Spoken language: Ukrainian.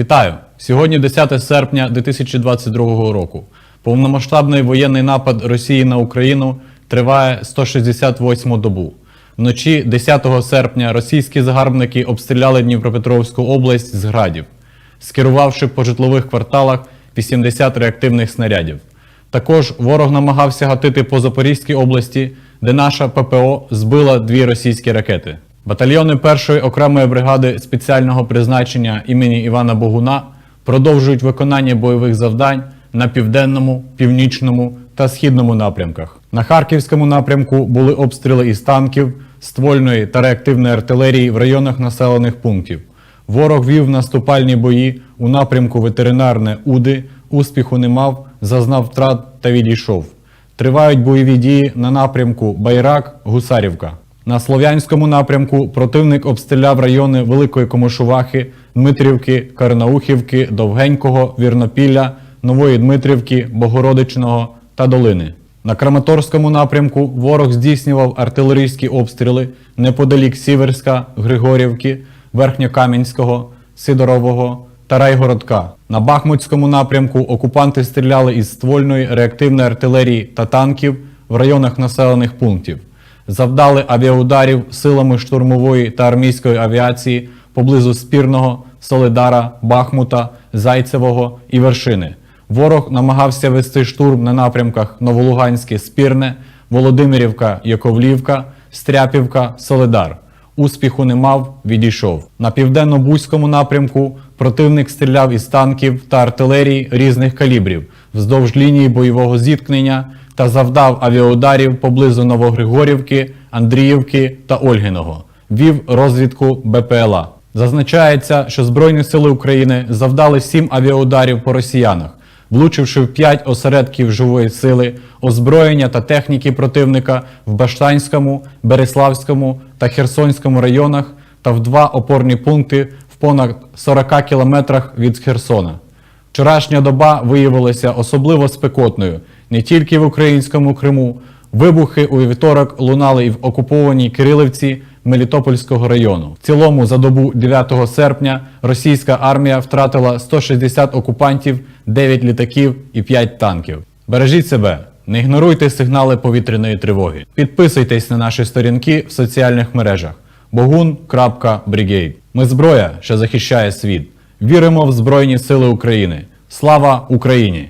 Вітаю! Сьогодні 10 серпня 2022 року. Повномасштабний воєнний напад Росії на Україну триває 168 добу. Вночі 10 серпня російські загарбники обстріляли Дніпропетровську область з градів, скерувавши по житлових кварталах 80 реактивних снарядів. Також ворог намагався гатити по Запорізькій області, де наша ППО збила дві російські ракети. Батальйони першої окремої бригади спеціального призначення імені Івана Богуна продовжують виконання бойових завдань на південному, північному та східному напрямках. На Харківському напрямку були обстріли із танків, ствольної та реактивної артилерії в районах населених пунктів. Ворог вів наступальні бої у напрямку ветеринарне Уди, успіху не мав, зазнав втрат та відійшов. Тривають бойові дії на напрямку Байрак, Гусарівка. На Слов'янському напрямку противник обстріляв райони Великої Комишувахи, Дмитрівки, Карнаухівки, Довгенького, Вірнопілля, Нової Дмитрівки, Богородичного та Долини. На Краматорському напрямку ворог здійснював артилерійські обстріли неподалік Сіверська, Григорівки, Верхньокам'янського, Сидорового та Райгородка. На Бахмутському напрямку окупанти стріляли із ствольної реактивної артилерії та танків в районах населених пунктів. Завдали авіаударів силами штурмової та армійської авіації поблизу Спірного, Солидара, Бахмута, Зайцевого і Вершини. Ворог намагався вести штурм на напрямках Новолуганське, Спірне, Володимирівка, Яковлівка, Стряпівка, Солидар. Успіху не мав, відійшов. На південно-бузькому напрямку противник стріляв із танків та артилерії різних калібрів вздовж лінії бойового зіткнення та завдав авіаударів поблизу Новогригорівки, Андріївки та Ольгиного. Вів розвідку БПЛА. Зазначається, що Збройні сили України завдали сім авіаударів по росіянах, влучивши в п'ять осередків живої сили, озброєння та техніки противника в Баштанському, Береславському та Херсонському районах та в два опорні пункти в понад 40 кілометрах від Херсона. Вчорашня доба виявилася особливо спекотною не тільки в українському Криму. Вибухи у вівторок лунали і в окупованій Кирилівці Мелітопольського району. В цілому за добу 9 серпня російська армія втратила 160 окупантів, 9 літаків і 5 танків. Бережіть себе, не ігноруйте сигнали повітряної тривоги. Підписуйтесь на наші сторінки в соціальних мережах bogun.brigade. Ми зброя, що захищає світ. Віримо в Збройні Сили України. Слава Україні!